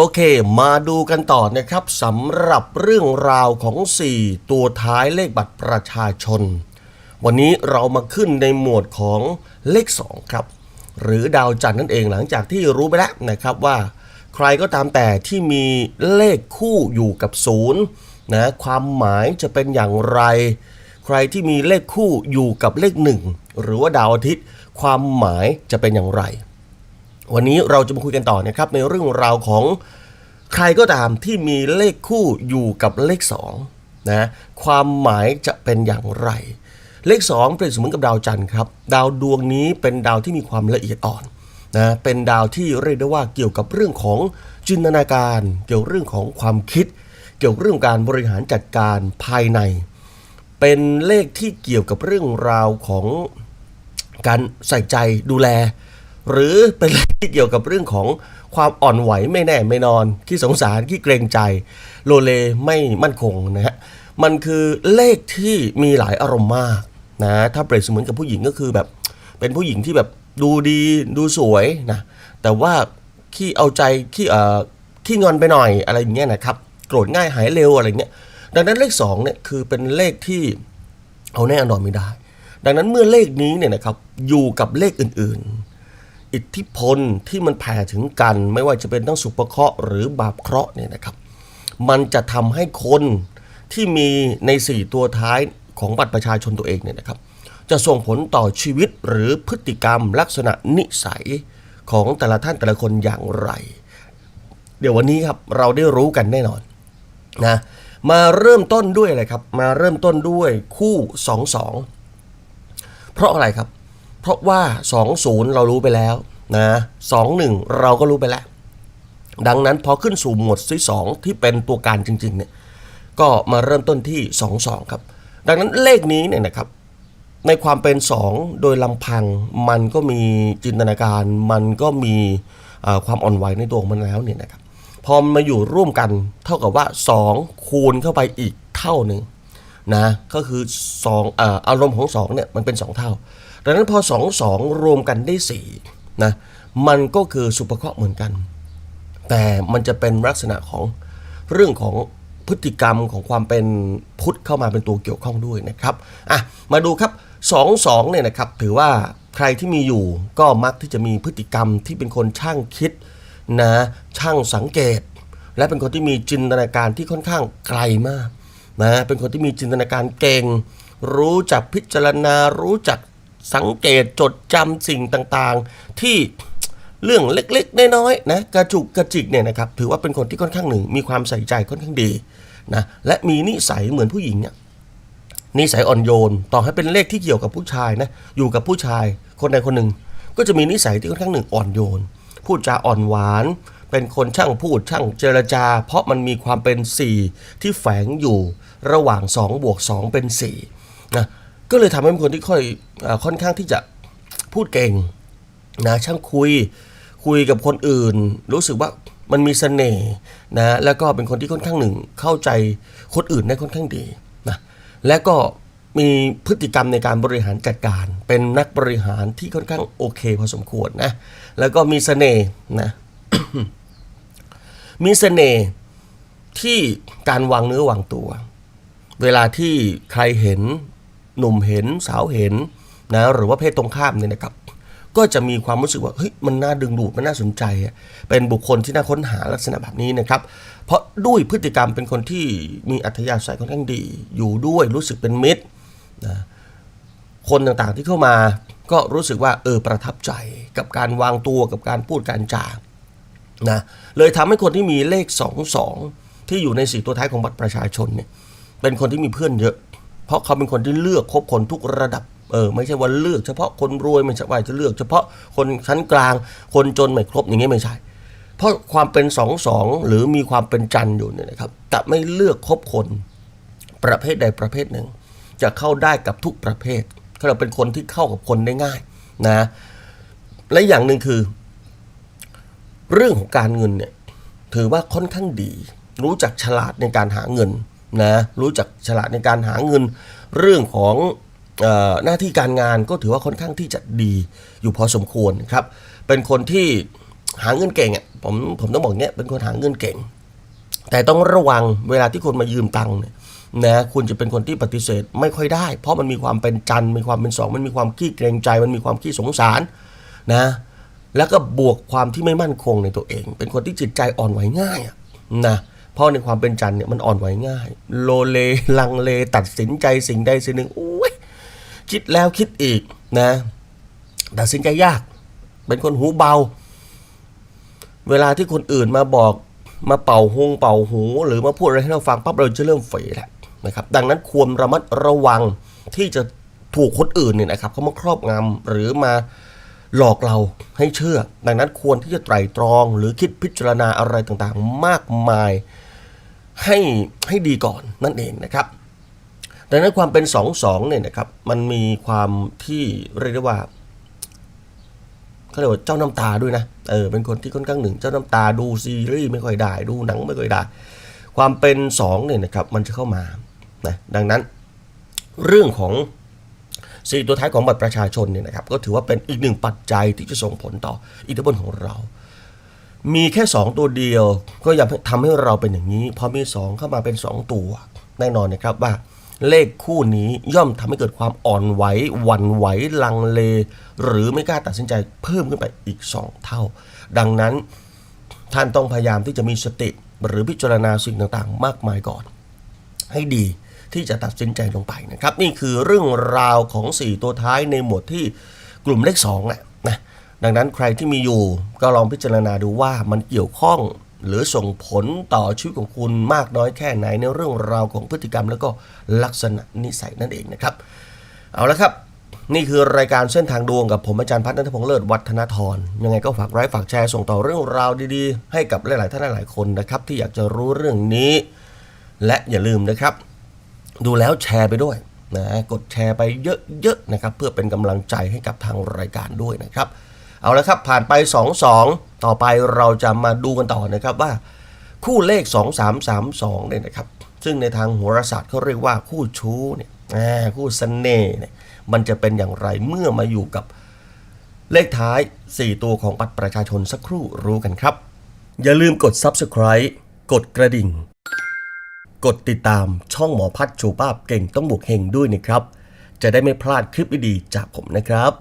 โอเค มาดูกันต่อนะครับสำหรับเรื่องราวของ 4 ตัวท้ายเลขบัตรประชาชน วันนี้เรามาขึ้นในหมวดของเลข 2 ครับ หรือดาวจันทร์นั่นเองหลังจากที่รู้ไปแล้วนะครับว่า ใครก็ตามแต่ที่มีเลขคู่อยู่กับศูนย์นะความหมายจะเป็นอย่างไร ใครที่มีเลขคู่อยู่กับเลขหนึ่งหรือว่าดาวอาทิตย์ ความหมายจะเป็นอย่างไรวันนี้เราจะมาคุยกันต่อนะครับในเรื่องราวของ ใครก็ตามที่มีเลขคู่อยู่กับเลข2นะความหมายจะเป็นอย่างไร เลข 2 เปรียบเสมือนกับดาวจันทร์ครับ ดาวดวงนี้เป็นดาวที่มีความละเอียดอ่อนนะเป็นดาวที่เรียกได้ว่าเกี่ยวกับเรื่องของจินตนาการ เกี่ยวเรื่องของความคิด เกี่ยวเรื่องการบริหารจัดการภายใน เป็นเลขที่เกี่ยวกับเรื่องราวของการใส่ใจดูแล หรือเป็นเรื่องที่เกี่ยวกับเรื่องของ ความอ่อนไหวไม่แน่ไม่นอนขี้สงสารขี้เกรงใจ โลเลไม่มั่นคงนะฮะมันคือเลขที่มีหลายอารมณ์มากนะถ้าเปรียบเสมือนกับผู้หญิงก็คือแบบ เป็นผู้หญิงที่แบบดูดีดูสวยนะแต่ว่าขี้เอาใจขี้เอ่อขี้งอนไปหน่อยอะไรอย่างเงี้ยนะครับโกรธง่ายหายเร็วอะไรเงี้ยดังนั้นเลขสองเนี่ยคือเป็นเลขที่เอาแน่นอนไม่ได้ ดังนั้นเมื่อเลขนี้เนี่ยนะครับอยู่กับเลขอื่นๆ อิทธิพลที่มันแผ่ถึงกัน ไม่ว่าจะเป็นทั้งสุภเคราะห์หรือบาปเคราะห์เนี่ยนะครับ มันจะทำให้คนที่มีใน 4 ตัวท้ายของบัตรประชาชนตัวเองเนี่ยนะครับ จะส่งผลต่อชีวิตหรือพฤติกรรมลักษณะนิสัยของแต่ละท่านแต่ละคนอย่างไร เดี๋ยววันนี้ครับเราได้รู้กันแน่นอนนะมาเริ่มต้นด้วยอะไรครับ มาเริ่มต้นด้วยคู่ 2 2 เพราะอะไรครับ ราะว่า 2 0 เรารู้ไปแล้วนะ2 1 เราก็รู้ไปแล้ว ดังนั้นพอขึ้นสู่หมวดที่2ที่เป็นตัวการจริงๆเนี่ยก็มาเริ่มต้นที่ 2 2 ครับ ดังนั้นเลขนี้เนี่ยนะครับในความเป็น 2 โดยลำพังมันก็มีจินตนาการมันก็มีความอ่อนไหวในตัวมันแล้วเนี่ยนะครับพอมันมาอยู่ร่วมกันเท่ากับว่า 2 คูณเข้าไปอีกเท่าหนึ่งนะก็คือ2อออารมณ์ของ2เนี่ยมันเป็น 2 เท่า ดังนั้นพอ 2 2 รวมกันได้4นะมันก็คือสุภเคราะห์เหมือนกัน แต่มันจะเป็นลักษณะของเรื่องของพฤติกรรมของความเป็นพุทธเข้ามาเป็นตัวเกี่ยวข้องด้วยนะครับอะมาดูครับ 2 2เนี่ยนะครับถือว่าใครที่มีอยู่ก็มักที่จะมีพฤติกรรมที่เป็นคนช่างคิดนะช่างสังเกต และเป็นคนที่มีจินตนาการที่ค่อนข้างไกลมากนะเป็นคนที่มีจินตนาการเก่ง รู้จักพิจารณารู้จัก สังเกตจดจำสิ่งต่างๆ ที่เรื่องเล็กๆ น้อยๆนะกระจุกกระจิกเนี่ยนะครับถือว่าเป็นคนที่ค่อนข้างหนึ่ง มีความใส่ใจค่อนข้างดีนะและมีนิสัยเหมือนผู้หญิงเนี่ยนิสัยอ่อนโยน ต่อให้เป็นเลขที่เกี่ยวกับผู้ชายนะอยู่กับผู้ชายคนใดคนหนึ่ง ก็จะมีนิสัยที่ค่อนข้างหนึ่งอ่อนโยน พูดจาอ่อนหวาน เป็นคนช่างพูดช่างเจรจา เพราะมันมีความเป็น 4 ที่แฝงอยู่ระหว่าง2บวก2เป็น4นะ ก็เลยทำให้เป็นคนที่ค่อยอค่อนข้างที่จะพูดเก่งนะช่างคุยคุยกับคนอื่น รู้สึกว่ามันมีเสน่ห์นะแล้วก็เป็นคนที่ค่อนข้างหนึ่งเข้าใจคนอื่นได้ค่อนข้างดีนะและก็มีพฤติกรรมในการบริหารจัดการ เป็นนักบริหารที่ค่อนข้างโอเคพอสมควรนะแล้วก็มีเสน่ห์นะมีเสน่ห์ที่การวางเนื้อวางตัว เวลาที่ใครเห็น หนุ่มเห็นสาวเห็นนะหรือว่าเพศตรงข้ามเนี่ยนะครับ ก็จะมีความรู้สึกว่าเฮ้ยมันน่าดึงดูดมันน่าสนใจ เป็นบุคคลที่น่าค้นหาลักษณะแบบนี้นะครับ เพราะด้วยพฤติกรรมเป็นคนที่มีอัธยาศัยค่อนข้างดี อยู่ด้วยรู้สึกเป็นมิตรนะคนต่างๆที่เข้ามาก็รู้สึกว่าเออประทับใจกับการวางตัวกับการพูดการจานะเลยทำให้คนที่มีเลข 2 2 ที่อยู่ในสีตัวท้ายของบัตรประชาชนเนี่ยเป็นคนที่มีเพื่อนเยอะ เพราะเขาเป็นคนที่เลือกคบคนทุกระดับเออไม่ใช่ว่าเลือกเฉพาะคนรวยไม่ใช่ว่าจะเลือก เฉพาะคนชั้นกลาง คนจนไม่ครบอย่างนี้ไม่ใช่ เพราะความเป็นสองสองหรือมีความเป็นจันอยู่เนี่ยนะครับจะไม่เลือกคบคนประเภทใดประเภทหนึ่ง จะเข้าได้กับทุกประเภทเขาเราเป็นคนที่เข้ากับคนได้ง่ายนะและอย่างหนึ่งคือ เรื่องของการเงินเนี่ยถือว่าค่อนข้างดี รู้จักฉลาดในการหาเงิน นะรู้จักฉลาดในการหาเงิน เรื่องของออหน้าที่การงานก็ถือว่าค่อนข้างที่จะดีอยู่พอสมควรครับ เป็นคนที่หาเงินเก่งอะผมผมต้องบอกเนี้ยเป็นคนหาเงินเก่ง แต่ต้องระวังเวลาที่คนมายืมตังค์เนี่ยนะคุณจะเป็นคนที่ปฏิเสธไม่ค่อยได้ เพราะมันมีความเป็นจันทร์มีความเป็นสองมันมีความขี้เกรงใจ มันมีความขี้สงสารนะแล้วก็บวกความที่ไม่มั่นคงในตัวเอง เป็นคนที่จิตใจอ่อนไหวง่ายอะนะ เพราะในความเป็นจันทร์เนี่ยมันอ่อนไหวง่าย โลเลลังเลตัดสินใจสิ่งใดสิ่งหนึ่งโอ้ยคิดแล้วคิดอีกนะตัดสินใจยาก เป็นคนหูเบา เวลาที่คนอื่นมาบอกมาเป่าหงเป่าหู หรือมาพูดอะไรให้เราฟังปั๊บเราจะเริ่มเฟยแหละนะครับ ดังนั้นควรระมัดระวังที่จะถูกคนอื่นเนี่ยนะครับเขามาครอบงำหรือมาหลอกเราให้เชื่อ ดังนั้นควรที่จะไตร่ตรองหรือคิดพิจารณาอะไรต่างๆ มากมาย ให้ให้ดีก่อนนั่นเองนะครับดังนั้นความเป็นสองสองเนี่ยนะครับมันมีความที่เรียกได้ว่าเขาเรียกว่าเจ้าน้ำตาด้วยนะเออเป็นคนที่ค่อนข้างหนึ่งเจ้าน้ำตาดูซีรีส์ไม่ค่อยได้ดูหนังไม่ค่อยได้ ความเป็นสองเนี่ยนะครับมันจะเข้ามานะดังนั้นเรื่องของสี่ตัวท้ายของบัตรประชาชนเนี่ยนะครับก็ถือว่าเป็นอีกหนึ่งปัจจัยที่จะส่งผลต่ออิทธิพลของเรา มีแค่ 2 ตัวเดียว ก็อยังทำให้เราเป็นอย่างนี้ พอมี 2 เข้ามาเป็น 2 ตัว แน่นอนนะครับว่า เลขคู่นี้ย่อมทำให้เกิดความอ่อนไหวหวั่นไหวลังเล หรือไม่กล้าตัดสินใจเพิ่มขึ้นไปอีก 2 เท่า ดังนั้นท่านต้องพยายามที่จะมีสติหรือพิจารณาสิ่งต่างๆ มากมายก่อน ให้ดีที่จะตัดสินใจลงไปนะครับ นี่คือเรื่องราวของ 4 ตัวท้ายในหมวดที่กลุ่มเลข2นะนะ ดังนั้นใครที่มีอยู่ก็ลองพิจารณาดูว่ามันเกี่ยวข้อง หรือส่งผลต่อชีวิตของคุณมากน้อยแค่ไหนในเรื่องราวของพฤติกรรม แล้วก็ลักษณะนิสัยนั่นเองนะครับ เอาละครับ นี่คือรายการเส้นทางดวงกับผมอาจารย์พัฒน์นัทพงษ์เลิศวัฒนทรยังไงก็ฝากไลค์ฝากแชร์ส่งต่อเรื่องราวดีๆ ให้กับหลายๆท่านหลายๆคนนะครับที่อยากจะรู้เรื่องนี้ และอย่าลืมนะครับ ดูแล้วแชร์ไปด้วยนะกดแชร์ไปเยอะๆนะครับเพื่อเป็นกำลังใจให้กับทางรายการด้วยนะครับ เอาละครับผ่านไป 2-2 ต่อไปเราจะมาดูกันต่อนะครับว่า คู่เลข 2332เนี่ยนะครับ ซึ่งในทางโหราศาสตร์เขาเรียกว่าคู่ชู้เนี่ยคู่เสน่ห์เนี่ยมันจะเป็นอย่างไรเมื่อมาอยู่กับเลขท้าย 4 ตัวของบัตรประชาชนสักครู่รู้กันครับ อย่าลืมกด Subscribe กดกระดิ่ง กดติดตามช่องหมอพัดชูภาพเก่งต้องบวกเฮงด้วยนะครับ จะได้ไม่พลาดคลิปดีๆจากผมนะครับ